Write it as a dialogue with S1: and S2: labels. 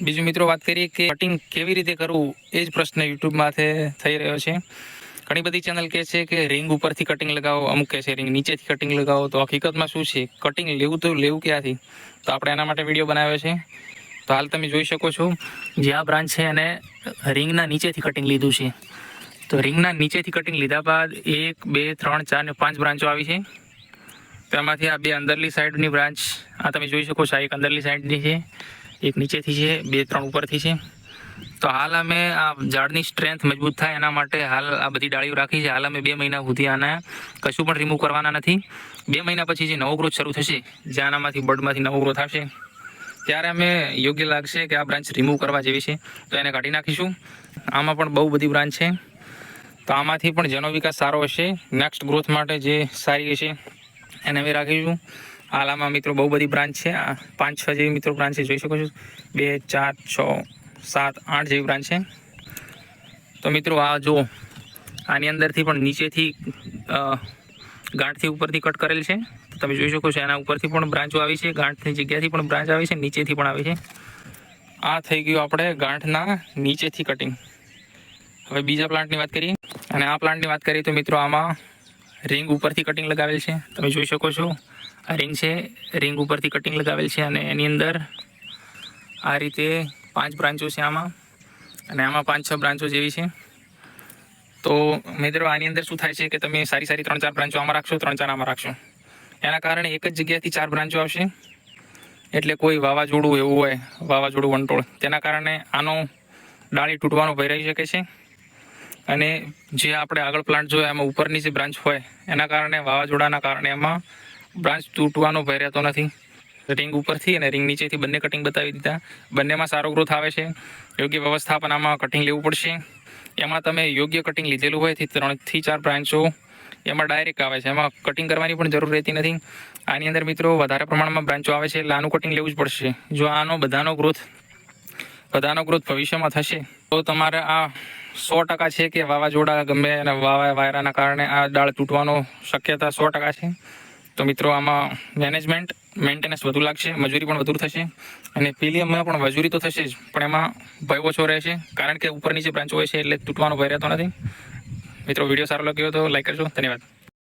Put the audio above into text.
S1: બીજું મિત્રો વાત કરીએ કે કટિંગ કેવી રીતે કરવું, એ જ પ્રશ્ન યુટ્યુબમાંથી થઈ રહ્યો છે. ઘણી બધી ચેનલ કહે છે કે રિંગ ઉપરથી કટિંગ લગાવો, અમુક કહે છે રિંગ નીચેથી કટિંગ લગાવો. તો હકીકતમાં શું છે? કટિંગ લેવું તો લેવું ક્યાંથી? તો આપણે એના માટે વીડિયો બનાવ્યો છે. તો હાલ તમે જોઈ શકો છો, જે આ બ્રાન્ચ છે એને રિંગના નીચેથી કટિંગ લીધું છે. તો રિંગના નીચેથી કટિંગ લીધા બાદ એક, બે, ત્રણ, ચાર ને પાંચ બ્રાન્ચો આવી છે. તેમાંથી આ બે અંદરલી સાઈડની બ્રાન્ચ, આ તમે જોઈ શકો છો, આ એક અંદરલી સાઈડની છે. એક નીચેથી છે, બે ત્રણ ઉપરથી છે. તો હાલ અમે આ ઝાડની સ્ટ્રેન્થ મજબૂત થાય એના માટે હાલ આ બધી ડાળીઓ રાખી છે. હાલ અમે બે મહિના સુધી આના કશું પણ રિમૂવ કરવાના નથી. બે મહિના પછી જે નવો ગ્રોથ શરૂ થશે જે આનામાંથી બર્ડમાંથી નવો ગ્રોથ આવશે, ત્યારે અમે યોગ્ય લાગશે કે આ બ્રાન્ચ રિમૂવ કરવા જેવી છે. તો એને કાઢી નાખીશું. આમાં પણ બહુ બધી બ્રાન્ચ છે. તો આમાંથી પણ જેનો વિકાસ સારો હશે નેક્સ્ટ ગ્રોથ માટે જે સારી હશે, એને અમે રાખીશું. હાલ આમાં મિત્રો બહુ બધી બ્રાન્ચ છે. પાંચ, છ જેવી મિત્રો બ્રાન્ચ છે. જોઈ શકો છો? બે, ચાર, છ, સાત, આઠ જેવી બ્રાન્ચ છે. તો મિત્રો આ જો આની અંદરથી પણ નીચેથી ગાંઠથી ઉપરથી કટ કરેલ છે. તમે જોઈ શકો છો, એના ઉપરથી પણ બ્રાન્ચો આવી છે. ગાંઠની જગ્યાથી પણ બ્રાન્ચ આવી છે, નીચેથી પણ આવી છે. આ થઈ ગયું આપણે ગાંઠના નીચેથી કટિંગ. હવે બીજા પ્લાન્ટની વાત કરીએ. અને આ પ્લાન્ટની વાત કરીએ તો મિત્રો આમાં રિંગ ઉપરથી કટિંગ લગાવેલ છે. તમે જોઈ શકો છો આ રિંગ છે. રિંગ ઉપરથી કટિંગ લગાવેલ છે અને એની અંદર આ રીતે પાંચ બ્રાન્ચો છે આમાં. અને આમાં પાંચ, છ બ્રાન્ચો જેવી છે. તો મિત્રો આની અંદર શું થાય છે કે તમે સારી સારી ત્રણ ચાર બ્રાન્ચો આમાં રાખશો, ત્રણ ચાર આમાં રાખશો. એના કારણે એક જ જગ્યાએથી ચાર બ્રાન્ચો આવશે. એટલે કોઈ વાવાઝોડું એવું હોય, વાવાઝોડું વંટોળ. તેના કારણે આનો ડાળી તૂટવાનો ભય રહી શકે છે. અને જે આપણે આગળ પ્લાન્ટ જોયા, એમાં ઉપરની જે બ્રાન્ચ હોય, એના કારણે, વાવાઝોડાના કારણે એમાં બ્રાન્ચ તૂટવાનો ભય રહેતો નથી. રિંગ ઉપરથી અને રિંગ નીચેથી બંને કટિંગ બતાવી દીધા. બંનેમાં સારો ગ્રોથ આવે છે. યોગ્ય વ્યવસ્થાપન આમાં કટિંગ લેવું પડશે. એમાં તમે યોગ્ય કટિંગ લીધેલું હોયથી ત્રણથી ચાર બ્રાન્ચો એમાં ડાયરેક્ટ આવે છે. એમાં કટિંગ કરવાની પણ જરૂર રહેતી નથી. આની અંદર મિત્રો વધારે પ્રમાણમાં બ્રાન્ચો આવે છે. આનું કટિંગ લેવું જ પડશે. જો આનો બધાનો ગ્રોથ બધાનો ગ્રોથ ભવિષ્યમાં થશે, તો તમારે આ સો ટકા છે કે વાવાઝોડા ગમે અને વાવા વાયરાના કારણે આ ડાળ તૂટવાનો શક્યતા સો ટકા છે. તો મિત્રો, આમાં મેનેજમેન્ટ મેન્ટેનન્સ વધુ લાગશે, મજૂરી પણ વધુ થશે અને પીલીએમમાં પણ મજૂરી તો થશે જ, પણ એમાં ભય ઓછો રહેશે કારણ કે ઉપરની જે બ્રાન્ચો હોય છે એટલે તૂટવાનો ભય રહેતો નથી. મિત્રો વીડિયો સારો લાગ્યો તો લાઈક કરજો. ધન્યવાદ.